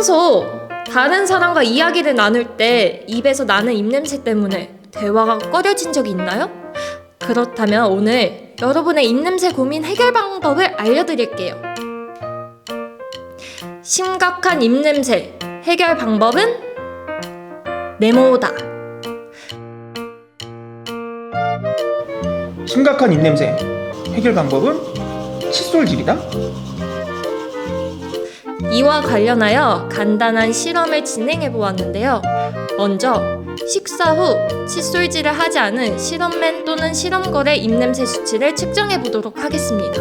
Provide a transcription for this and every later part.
평소 다른 사람과 이야기를 나눌 때 입에서 나는 입냄새 때문에 대화가 꺼려진 적이 있나요? 그렇다면 오늘 여러분의 입냄새 고민 해결 방법을 알려드릴게요. 심각한 입냄새 해결 방법은 네모다. 심각한 입냄새 해결 방법은 칫솔질이다. 이와 관련하여 간단한 실험을 진행해 보았는데요. 먼저 식사 후 칫솔질을 하지 않은 실험맨 또는 실험걸의 입냄새 수치를 측정해 보도록 하겠습니다.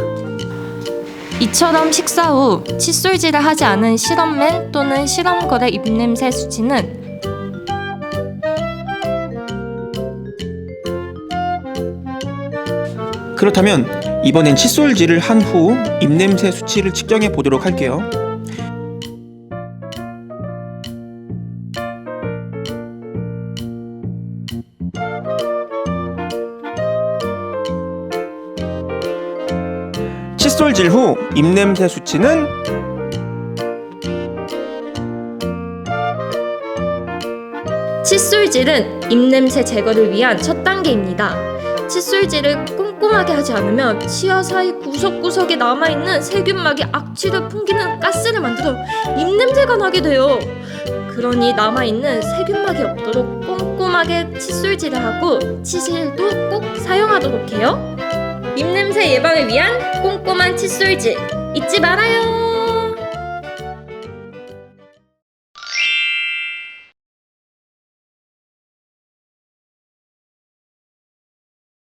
이처럼 식사 후 칫솔질을 하지 않은 실험맨 또는 실험걸의 입냄새 수치는 그렇다면 이번엔 칫솔질을 한 후 입냄새 수치를 측정해 보도록 할게요. 칫솔질 후 입냄새 수치는 칫솔질은 입냄새 제거를 위한 첫 단계입니다. 칫솔질을 꼼꼼하게 하지 않으면 치아 사이 구석구석에 남아있는 세균막이 악취를 풍기는 가스를 만들어 입냄새가 나게 돼요. 그러니 남아있는 세균막이 없도록 꼼꼼하게 칫솔질을 하고 치실도 꼭 사용하도록 해요. 입냄새 예방을 위한 꼼꼼한 칫솔질 잊지 말아요.